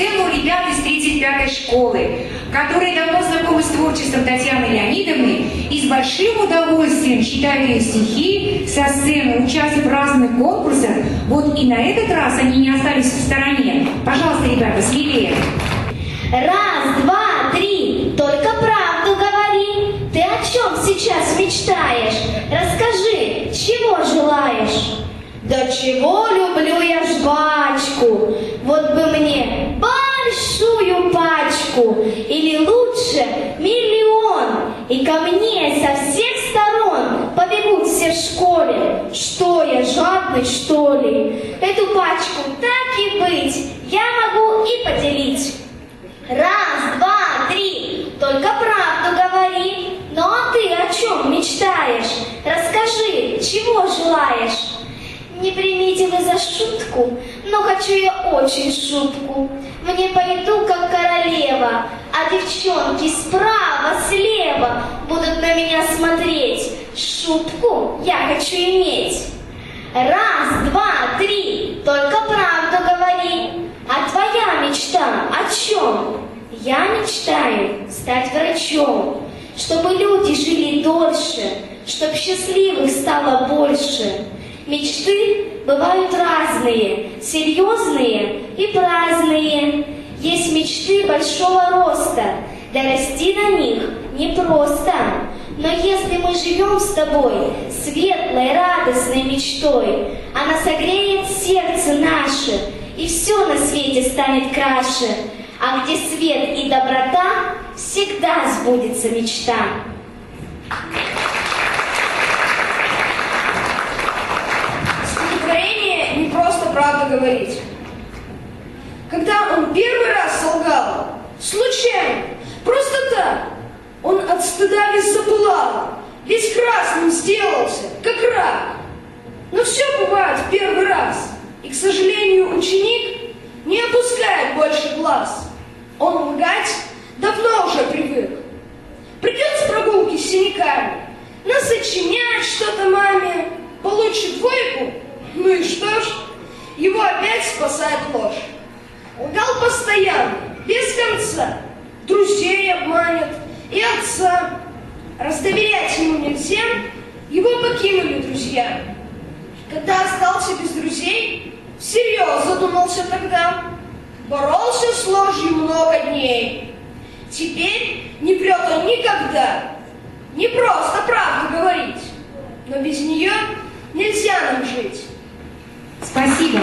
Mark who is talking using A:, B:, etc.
A: сцену ребят из 35-й школы, которые давно знакомы с творчеством Татьяны Леонидовны и с большим удовольствием читают ее стихи со сцены, участвуют в разных конкурсах. Вот и на этот раз они не остались в стороне. Пожалуйста, ребята, смелее.
B: Раз, два, три, только правду говори. Ты о чем сейчас мечтаешь? Расскажи, чего желаешь? Да чего люблю я жвачку? Вот бы мне большую пачку, или лучше миллион. И ко мне со всех сторон побегут все в школе. Что я, жадный, что ли? Эту пачку так и быть, я могу и поделить. Раз, два, три, только правду говори. Ну а ты о чем мечтаешь? Расскажи, чего желаешь? Не примите вы за шутку, но хочу я очень шутку. Мне пойду как королева, а девчонки справа, слева будут на меня смотреть. Шутку я хочу иметь. Раз, два, три, только правду говори. А твоя мечта о чем? Я мечтаю стать врачом, чтобы люди жили дольше, чтобы счастливых стало больше. Мечты бывают разные, серьезные и праздные. Мечты большого роста, да расти на них непросто. Но если мы живем с тобой светлой, радостной мечтой, она согреет сердце наше, и все на свете станет краше. А где свет и доброта, всегда сбудется мечта.
C: Стихотворение не просто правду говорить. Первый раз солгал, случайно, просто так, он от стыда весь запылал, весь красным сделался, как рак. Но все бывает в первый раз, и, к сожалению, ученик не опускает больше глаз. Он лгать давно уже привык. Придет с прогулки с синяками, насочиняет что-то маме, получит двойку, ну и что ж, его опять спасает ложь. Лгал постоянно, без конца, друзей обманет и отца. Раз доверять ему нельзя, его покинули друзья. Когда остался без друзей, всерьез задумался тогда. Боролся с ложью много дней. Теперь не врет он никогда. Не просто правду говорить, но без нее нельзя нам жить.
A: Спасибо.